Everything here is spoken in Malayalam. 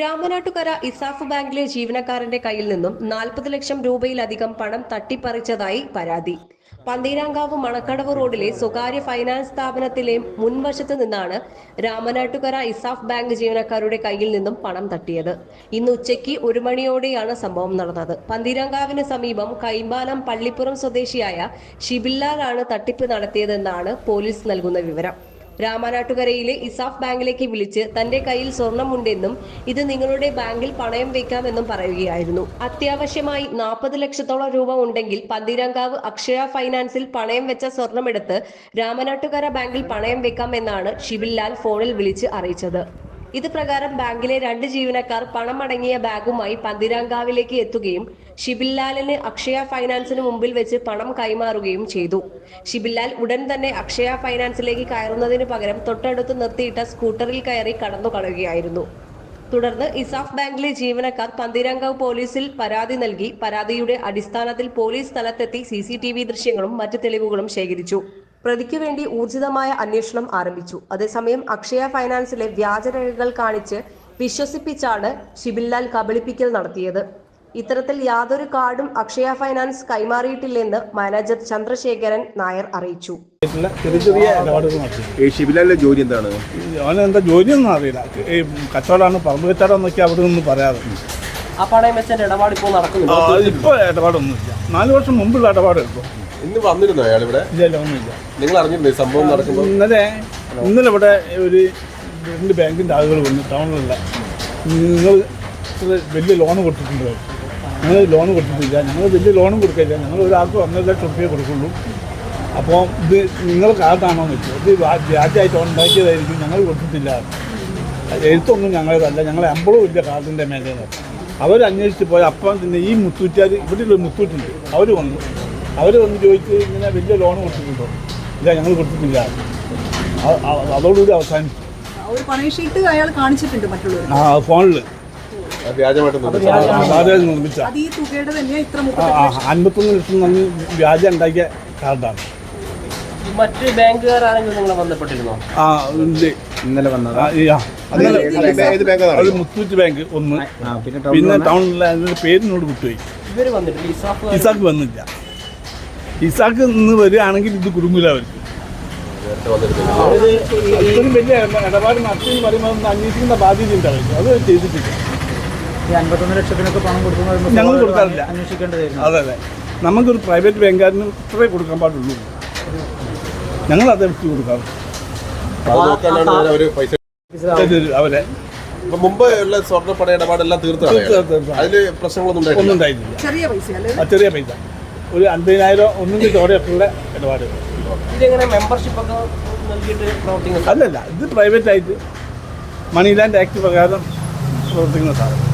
രാമനാട്ടുകര ഇസാഫ് ബാങ്കിലെ ജീവനക്കാരന്റെ കയ്യിൽ നിന്നും നാൽപ്പത് ലക്ഷം രൂപയിലധികം പണം തട്ടിപ്പറിച്ചതായി പരാതി. പന്തീരാങ്കാവ് മണക്കടവ് റോഡിലെ സ്വകാര്യ ഫൈനാൻസ് സ്ഥാപനത്തിലെ മുൻവശത്ത് നിന്നാണ് രാമനാട്ടുകര ഇസാഫ് ബാങ്ക് ജീവനക്കാരുടെ കയ്യിൽ നിന്നും പണം തട്ടിയത്. ഇന്ന് ഉച്ചയ്ക്ക് ഒരു മണിയോടെയാണ് സംഭവം നടന്നത്. പന്തീരാങ്കാവിന് സമീപം കൈമ്പാലം പള്ളിപ്പുറം സ്വദേശിയായ ഷിബില്ലാലാണ് തട്ടിപ്പ് നടത്തിയതെന്നാണ് പോലീസ് നൽകുന്ന വിവരം. രാമനാട്ടുകരയിലെ ഇസാഫ് ബാങ്കിലേക്ക് വിളിച്ച് തന്റെ കയ്യിൽ സ്വർണമുണ്ടെന്നും ഇത് നിങ്ങളുടെ ബാങ്കിൽ പണയം വെക്കാമെന്നും പറയുകയായിരുന്നു. അത്യാവശ്യമായി നാൽപ്പത് ലക്ഷത്തോളം രൂപ ഉണ്ടെങ്കിൽ പന്തീരാങ്കാവ് അക്ഷയ ഫൈനാൻസിൽ പണയം വെച്ച സ്വർണമെടുത്ത് രാമനാട്ടുകര ബാങ്കിൽ പണയം വെക്കാമെന്നാണ് ഷിബിൽലാൽ ഫോണിൽ വിളിച്ച് അറിയിച്ചത്. ഇത് പ്രകാരം ബാങ്കിലെ രണ്ട് ജീവനക്കാർ പണമടങ്ങിയ ബാഗുമായി പന്തിരാങ്കാവിലേക്ക് എത്തുകയും ഷിബിൽലാലിന് അക്ഷയ ഫൈനാൻസിന് മുമ്പിൽ വെച്ച് പണം കൈമാറുകയും ചെയ്തു. ഷിബിൽലാൽ ഉടൻ തന്നെ അക്ഷയ ഫൈനാൻസിലേക്ക് കയറുന്നതിന് പകരം തൊട്ടടുത്ത് നിർത്തിയിട്ട സ്കൂട്ടറിൽ കയറി കടന്നു കളയുകയായിരുന്നു തുടർന്ന് ഇസാഫ് ബാങ്കിലെ ജീവനക്കാർ പന്തിരാങ്കാവ് പോലീസിൽ പരാതി നൽകി പരാതിയുടെ അടിസ്ഥാനത്തിൽ പോലീസ് സ്ഥലത്തെത്തി സി ദൃശ്യങ്ങളും മറ്റ് തെളിവുകളും ശേഖരിച്ചു. പ്രതിക്ക് വേണ്ടി ഊർജിതമായ അന്വേഷണം ആരംഭിച്ചു. അതേസമയം അക്ഷയ ഫൈനാൻസിലെ വ്യാജരേഖകൾ കാണിച്ച് വിശ്വസിപ്പിച്ചാണ് ഷിബിൻലാൽ കബളിപ്പിക്കൽ നടത്തിയത്. ഇത്തരത്തിൽ യാതൊരു കാർഡും അക്ഷയ ഫൈനാൻസ് കൈമാറിയിട്ടില്ലെന്ന് മാനേജർ ചന്ദ്രശേഖരൻ നായർ അറിയിച്ചു. ഷിബിലാലിന്റെ ജോലി എന്താണ്? അവനെന്താ എന്താ ജോലിയൊന്നും അറിയില്ല. ഈ കച്ചവടമാണ് പറമ്പ് കച്ചവടം എന്നൊക്കെ അവിടെ നിന്ന് പറയാറ്. ആ പണയം വെച്ചതിന്റെ ഇടപാട് ഇപ്പോൾ നടക്കുന്നുണ്ട്? ഇപ്പോൾ ഇടപാടൊന്നുമില്ല. നാല് വർഷം മുമ്പുള്ള ഇടപാട് ഇപ്പോൾ. ഇന്ന് വന്നിരുന്നോ അയാൾ ഇവിടെ ഇല്ല ഒന്നുമില്ല. നിങ്ങൾ അറിഞ്ഞിരുന്നോ ഈ സംഭവം നടക്കുമ്പോൾ ഇന്നലെ ഇന്നലെ ഇവിടെ ഒരു രണ്ട് ബാങ്കിന്റെ ആളുകൾ വന്നു ടൗണിലുള്ള നിങ്ങൾ വലിയ ലോൺ കൊടുത്തിട്ടുണ്ട്? ഞങ്ങൾ ലോൺ കൊടുത്തിട്ടില്ല. ഞങ്ങൾ വലിയ ലോണും കൊടുക്കില്ല ഞങ്ങൾ ഒരാൾക്ക് ഒന്നര ലക്ഷം റുപ്യ കൊടുക്കുള്ളൂ. അപ്പോൾ ഇത് നിങ്ങൾ കാർഡാണോ എന്ന് വെച്ചു ഇത് വ്യാജായിട്ട് വ്യാജമായിട്ട് ഉണ്ടാക്കിയതായിരിക്കും. ഞങ്ങൾ കൊടുത്തിട്ടില്ല. എഴുത്തൊന്നും ഞങ്ങളതല്ല. ഞങ്ങൾ അമ്പളവും ഇല്ല കാർഡിന്റെ മേലെ അവർ അന്വേഷിച്ച് പോയി. അപ്പം തന്നെ ഈ മുത്തൂറ്റാർ ഇവിടെ ഒരു മുത്തൂറ്റുണ്ട്. അവർ വന്നു. അവർ വന്ന് ചോദിച്ച് ഇങ്ങനെ വലിയ ലോൺ കൊടുത്തിട്ടുണ്ടോ? ഇല്ല ഞങ്ങൾ കൊടുത്തിട്ടില്ല. അതോടുകൂടി അവസാനം അയാൾ കാണിച്ചിട്ടുണ്ട് മറ്റുള്ളവർ ആ ഫോണിൽ നിർമ്മിച്ച. അൻപത്തൊന്ന് ലക്ഷം നന്ദി വ്യാജം ഉണ്ടാക്കിയ കാർഡാണ്. മറ്റ് ബാങ്കുകാർ ആരെങ്കിലും നിങ്ങളെ ബന്ധപ്പെട്ടിരുന്നോ? ആ ഉണ്ട്. ഇന്നലെ വന്നത്? മുത്തൂറ്റ് ബാങ്ക് ഒന്ന്. പിന്നെ പിന്നെ ടൗണിലെ പേരിനോട് വിട്ടുപോയി ഇവർ വന്നിട്ടില്ല ഇസാഫ് വന്നില്ല. ഇസാക്ക് ഇന്ന് വരികയാണെങ്കിൽ ഇത് കുടുങ്ങില്ല അവർക്ക്. ഇത്രയും വലിയ ഇടപാട് നടത്തി പറയുമ്പോൾ അന്വേഷിക്കുന്ന അന്വേഷിക്കേണ്ട ബാധ്യത ഉണ്ട് അവർക്ക്. അത് ചെയ്തിട്ടില്ല. ഈ അൻപത്തൊന്ന് ലക്ഷത്തിനൊക്കെ പണം കൊടുക്കുന്നത് ഞങ്ങൾ കൊടുക്കാറില്ല. അന്വേഷിക്കേണ്ടതായിരുന്നു. അതെ അതെ. നമുക്കൊരു പ്രൈവറ്റ് ബാങ്കുകാരന് ഇത്രേ കൊടുക്കാൻ പാടുള്ളൂ. ഞങ്ങൾ അത് എടുത്ത് കൊടുക്കാറ് അത് നോക്കാനാണ് അവർ മുമ്പ് ഉള്ള സ്വർണ പണ ഇടപാടെല്ലാം തീർത്തു. അതിൽ പ്രശ്നങ്ങളൊന്നും ഒന്നും ഉണ്ടായിട്ടില്ല. ചെറിയ പൈസ അല്ലേ? ചെറിയ പൈസ. ഒരു അൻപതിനായിരം ഒന്നിന്റെ ചോടെയൊക്കെയുള്ള ഇടപാട്. ഇതെങ്ങനെ മെമ്പർഷിപ്പ് ഒക്കെ നൽകിയിട്ട് പ്രവർത്തിക്കുന്നത് അല്ലല്ല ഇത് പ്രൈവറ്റ് ആയിട്ട് മണി ലാൻഡ് ആക്ട് പ്രകാരം പ്രവർത്തിക്കുന്ന സാധനം.